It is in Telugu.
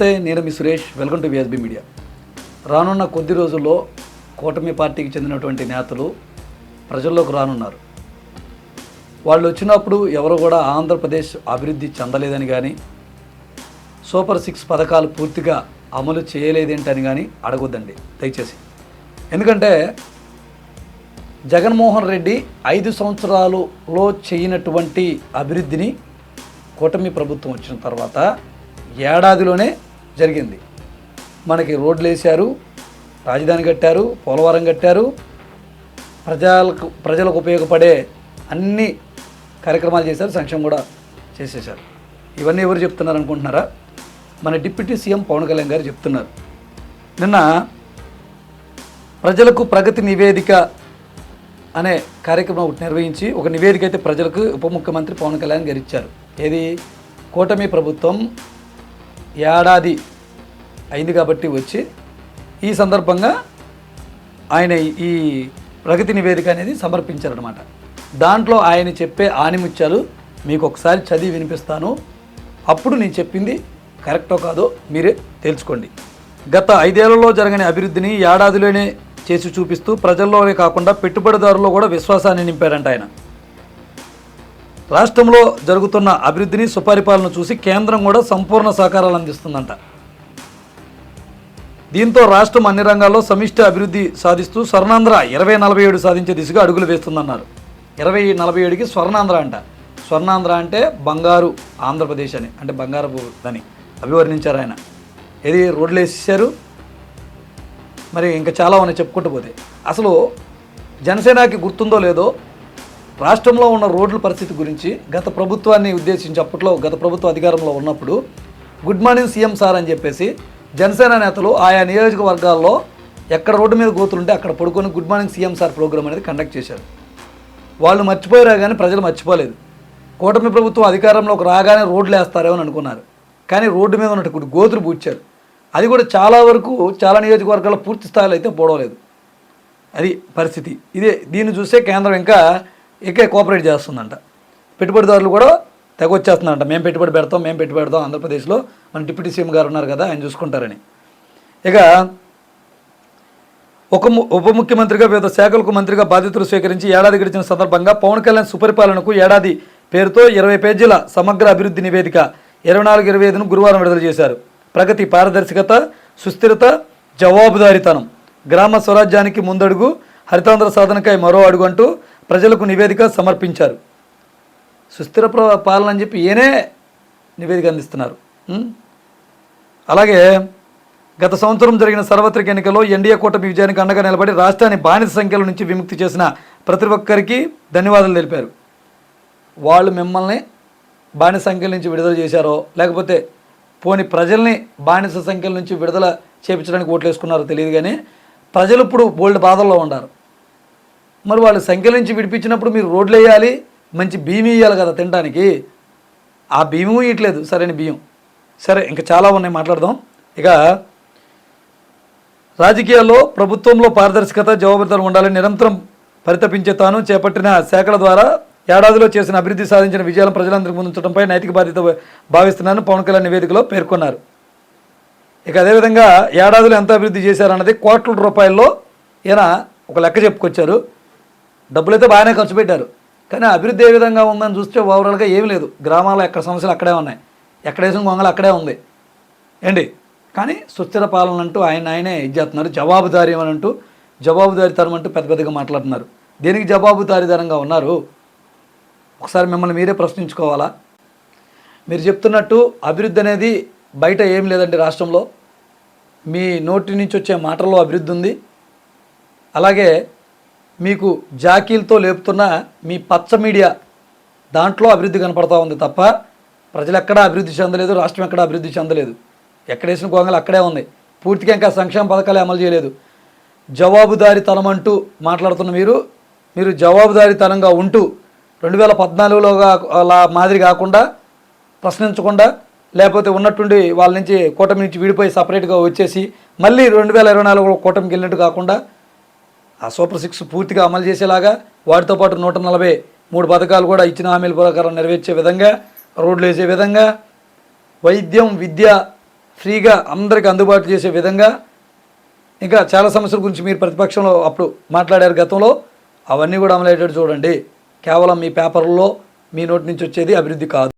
నేను మీ Suresh. Welcome to VSB media రానున్న కొద్ది రోజుల్లో కూటమి పార్టీకి చెందినటువంటి నేతలు ప్రజల్లోకి రానున్నారు. వాళ్ళు వచ్చినప్పుడు ఎవరు కూడా ఆంధ్రప్రదేశ్ అభివృద్ధి చెందలేదని కానీ సూపర్ సిక్స్ పథకాలు పూర్తిగా అమలు చేయలేదేంటని కానీ అడగొద్దండి దయచేసి. ఎందుకంటే జగన్మోహన్ రెడ్డి ఐదు సంవత్సరాలలో చేయనటువంటి అభివృద్ధిని కూటమి ప్రభుత్వం వచ్చిన తర్వాత ఏడాదిలోనే జరిగింది. మనకి రోడ్లు వేశారు రాజధాని కట్టారు పోలవరం కట్టారు. ప్రజలకు ప్రజలకు ఉపయోగపడే అన్ని కార్యక్రమాలు చేశారు సంక్షేమం కూడా చేసేశారు. ఇవన్నీ ఎవరు చెప్తున్నారు అనుకుంటున్నారా? మన డిప్యూటీ సీఎం పవన్ కళ్యాణ్ గారు చెప్తున్నారు. నిన్న ప్రజలకు ప్రగతి నివేదిక అనే కార్యక్రమం ఒకటి నిర్వహించి ఒక నివేదిక అయితే ప్రజలకు ఉప ముఖ్యమంత్రి పవన్ కళ్యాణ్ గారు ఇచ్చారు. ఏది? కూటమి ప్రభుత్వం ఏడాది అయింది కాబట్టి వచ్చి ఈ సందర్భంగా ఆయన ఈ ప్రగతి నివేదిక అనేది సమర్పించారనమాట దాంట్లో ఆయన చెప్పే ఆనిముత్యాలు మీకు ఒకసారి చదివి వినిపిస్తాను. అప్పుడు నేను చెప్పింది కరెక్టో కాదో మీరే తెలుసుకోండి. గత ఐదేళ్ళలో జరగని అభివృద్ధిని ఏడాదిలోనే చేసి చూపిస్తూ ప్రజల్లోనే కాకుండా పెట్టుబడిదారుల్లో కూడా విశ్వాసాన్ని నింపారంట ఆయన. రాష్ట్రంలో జరుగుతున్న అభివృద్ధిని సుపరిపాలన చూసి కేంద్రం కూడా సంపూర్ణ సహకారాలు అందిస్తుందంట. దీంతో రాష్ట్రం అన్ని రంగాల్లో సమిష్టి అభివృద్ధి సాధిస్తూ స్వర్ణాంధ్ర ఇరవై నలభై ఏడు సాధించే దిశగా అడుగులు వేస్తుందన్నారు. ఇరవై నలభై ఏడుకి స్వర్ణాంధ్ర అంట. స్వర్ణాంధ్ర అంటే బంగారు ఆంధ్రప్రదేశ్ అని అంటే బంగారపు అని అభివర్ణించారు ఆయన. ఏది రోడ్లు వేసేసారు మరి ఇంకా చాలా ఉన్నాయి చెప్పుకుంటూ పోతే. అసలు జనసేనకి గుర్తుందో లేదో రాష్ట్రంలో ఉన్న రోడ్ల పరిస్థితి గురించి గత ప్రభుత్వాన్ని ఉద్దేశించి అప్పట్లో గత ప్రభుత్వ అధికారంలో ఉన్నప్పుడు గుడ్ మార్నింగ్ సీఎం సార్ అని చెప్పేసి జనసేన నేతలు ఆయా నియోజకవర్గాల్లో ఎక్కడ రోడ్డు మీద గోతులుంటే అక్కడ పడుకొని good morning CM sir program అనేది కండక్ట్ చేశారు. వాళ్ళు మర్చిపోయారా కానీ ప్రజలు మర్చిపోలేదు. కూటమి ప్రభుత్వం అధికారంలోకి రాగానే రోడ్లు వేస్తారేమో అని అనుకున్నారు. కానీ రోడ్డు మీద ఉన్నటువంటి గోతులు పూడ్చారు. అది కూడా చాలా వరకు చాలా నియోజకవర్గాల్లో పూర్తి స్థాయిలో అయితే పోవలేదు అది పరిస్థితి. ఇదే దీన్ని చూస్తే కేంద్రం ఇంకా ఇకే కోఆపరేట్ చేస్తుందంట. పెట్టుబడిదారులు కూడా తెగ వచ్చేస్తుందంట మేము పెట్టుబడి పెడతాం మేము పెట్టుబడి పెడతాం ఆంధ్రప్రదేశ్లో. మన డిప్యూటీ సీఎం గారు ఉన్నారు కదా ఆయన చూసుకుంటారని. ఇక ఒక ఉప ముఖ్యమంత్రిగా వివిధ శాఖలకు మంత్రిగా బాధ్యతలు స్వీకరించి ఏడాది గడిచిన సందర్భంగా పవన్ కళ్యాణ్ సుపరిపాలనకు ఏడాది పేరుతో ఇరవై పేజీల సమగ్ర అభివృద్ధి నివేదిక ఇరవై నాలుగు ఇరవై ఐదును గురువారం విడుదల చేశారు. ప్రగతి పారదర్శకత సుస్థిరత జవాబుదారితనం. గ్రామ స్వరాజ్యానికి ముందడుగు హరితాంధ్ర సాధనకై మరో అడుగు అంటూ ప్రజలకు నివేదిక సమర్పించారు. సుస్థిర ప్ర- పాలన అని చెప్పి ఈయనే నివేదిక అందిస్తున్నారు. అలాగే గత సంవత్సరం జరిగిన సార్వత్రిక ఎన్నికల్లో ఎన్డీఏ కూటమి విజయానికి అండగా నిలబడి రాష్ట్రాన్ని బానిస సంఖ్యల నుంచి విముక్తి చేసిన ప్రతి ఒక్కరికి ధన్యవాదాలు తెలిపారు. వాళ్ళు మిమ్మల్ని బానిస సంఖ్యల నుంచి విడుదల చేశారో లేకపోతే పోని ప్రజల్ని బానిస సంఖ్యల నుంచి విడుదల చేపించడానికి ఓట్లు వేసుకున్నారో తెలియదు కానీ ప్రజలు ఇప్పుడు బోల్డ్ బాధల్లో ఉన్నారు. మరి వాళ్ళు సంఖ్యల నుంచి విడిపించినప్పుడు మీరు రోడ్లు వేయాలి మంచి బియ్యం ఇవ్వాలి కదా తినడానికి. ఆ బియ్యము ఇట్లేదు సరైన బియ్యం. సరే ఇంకా చాలా ఉన్నాయి మాట్లాడదాం. ఇక రాజకీయాల్లో ప్రభుత్వంలో పారదర్శకత జవాబుదారు ఉండాలని నిరంతరం పరితపించే తాను చేపట్టిన శాఖల ద్వారా ఏడాదిలో చేసిన అభివృద్ధి సాధించిన విజయాలను ప్రజలందరికీ ముందుంచడంపై నైతిక బాధ్యత భావిస్తున్నాను పవన్ కళ్యాణ్ నివేదికలో పేర్కొన్నారు. ఇక అదేవిధంగా ఏడాదిలో ఎంత అభివృద్ధి చేశారన్నది కోట్ల రూపాయల్లో ఈయన ఒక లెక్క చెప్పుకొచ్చారు. డబ్బులైతే బాగానే ఖర్చు పెట్టారు. కానీ అభివృద్ధి ఏ విధంగా ఉందని చూస్తే ఓవరాల్గా ఏమీ లేదు. గ్రామాల్లో ఎక్కడ సమస్యలు అక్కడే ఉన్నాయి. ఎక్కడ వేసిన గొంగలు అక్కడే ఉంది. ఏంటి? కానీ సుస్థిర పాలన అంటూ ఆయన ఆయనే ఇది చేస్తున్నారు. జవాబుదారీ అని అంటూ జవాబుదారీతనం అంటూ పెద్ద పెద్దగా మాట్లాడుతున్నారు. దేనికి జవాబుదారీతనంగా ఉన్నారు? ఒకసారి మిమ్మల్ని మీరే ప్రశ్నించుకోవాలా? మీరు చెప్తున్నట్టు అభివృద్ధి అనేది బయట ఏం లేదండి రాష్ట్రంలో. మీ నోటి నుంచి వచ్చే మాటల్లో అభివృద్ధి ఉంది. అలాగే మీకు జాకీలతో లేపుతున్న మీ పచ్చ మీడియా దాంట్లో అభివృద్ధి కనపడతా ఉంది తప్ప ప్రజలు ఎక్కడా అభివృద్ధి చెందలేదు రాష్ట్రం ఎక్కడా అభివృద్ధి చెందలేదు. ఎక్కడ వేసిన అక్కడే ఉంది పూర్తిగా ఇంకా సంక్షేమ పథకాలు అమలు చేయలేదు. జవాబుదారీతనం అంటూ మాట్లాడుతున్న మీరు మీరు జవాబుదారీతనంగా ఉంటూ రెండు వేల పద్నాలుగులోగా అలా మాదిరి కాకుండా ప్రశ్నించకుండా లేకపోతే ఉన్నట్టుండి వాళ్ళ నుంచి కూటమి నుంచి విడిపోయి సపరేట్గా వచ్చేసి మళ్ళీ రెండు వేల ఇరవై నాలుగులో కూటమికి వెళ్ళినట్టు కాకుండా ఆ సూపర్ సిక్స్ పూర్తిగా అమలు చేసేలాగా వాటితో పాటు నూట నలభై మూడు పథకాలు కూడా ఇచ్చిన హామీల ప్రకారం నెరవేర్చే విధంగా రోడ్లు వేసే విధంగా వైద్యం విద్య ఫ్రీగా అందరికి అందుబాటు చేసే విధంగా ఇంకా చాలా సమస్యల గురించి మీరు ప్రతిపక్షంలో అప్పుడు మాట్లాడారు గతంలో అవన్నీ కూడా అమలయ్యేటట్టు చూడండి. కేవలం మీ పేపర్లో మీ నోటి నుంచి వచ్చేది అభివృద్ధి కాదు.